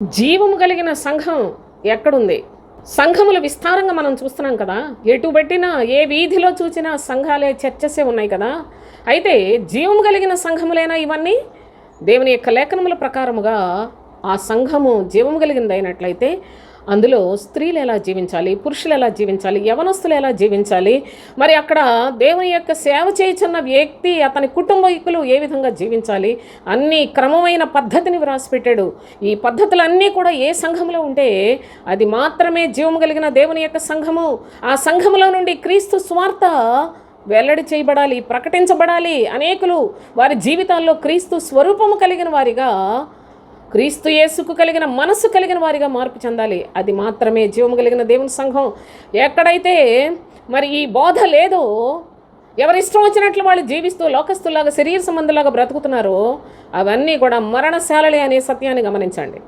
జీవము కలిగిన సంఘం ఎక్కడుంది? సంఘములు విస్తారంగా మనం చూస్తున్నాం కదా. ఎటు పెట్టినా ఏ వీధిలో చూసినా సంఘాలే చర్చసే ఉన్నాయి కదా. అయితే జీవము కలిగిన సంఘములైనా ఇవన్నీ? దేవుని యొక్క లేఖనముల ప్రకారముగా ఆ సంఘము జీవము కలిగిందైనట్లయితే అయినట్లయితే అందులో స్త్రీలు ఎలా జీవించాలి పురుషులు ఎలా జీవించాలి యవనస్తులు ఎలా జీవించాలి మరి అక్కడ దేవుని యొక్క సేవ చేయుచున్న వ్యక్తి అతని కుటుంబీకులు ఏ విధంగా జీవించాలి అన్ని క్రమమైన పద్ధతిని వ్రాసిపెట్టాడు. ఈ పద్ధతులన్నీ కూడా ఏ సంఘంలో ఉంటే అది మాత్రమే జీవము కలిగిన దేవుని యొక్క సంఘము. ఆ సంఘములో నుండి క్రీస్తు స్వార్థ వెల్లడి చేయబడాలి ప్రకటించబడాలి. అనేకులు వారి జీవితాల్లో క్రీస్తు స్వరూపము కలిగిన వారిగా క్రీస్తు యేసుకు కలిగిన మనస్సు కలిగిన వారిగా మార్పు చెందాలి. అది మాత్రమే జీవము కలిగిన దేవుని సంఘం. ఎక్కడైతే మరి ఈ బోధ లేదో ఎవరి ఇష్టం వచ్చినట్లు వాళ్ళు జీవిస్తూ లోకస్తులాగా శరీర సంబంధంలాగా బ్రతుకుతున్నారో అవన్నీ కూడా మరణశాలలే అనే సత్యాన్ని గమనించండి.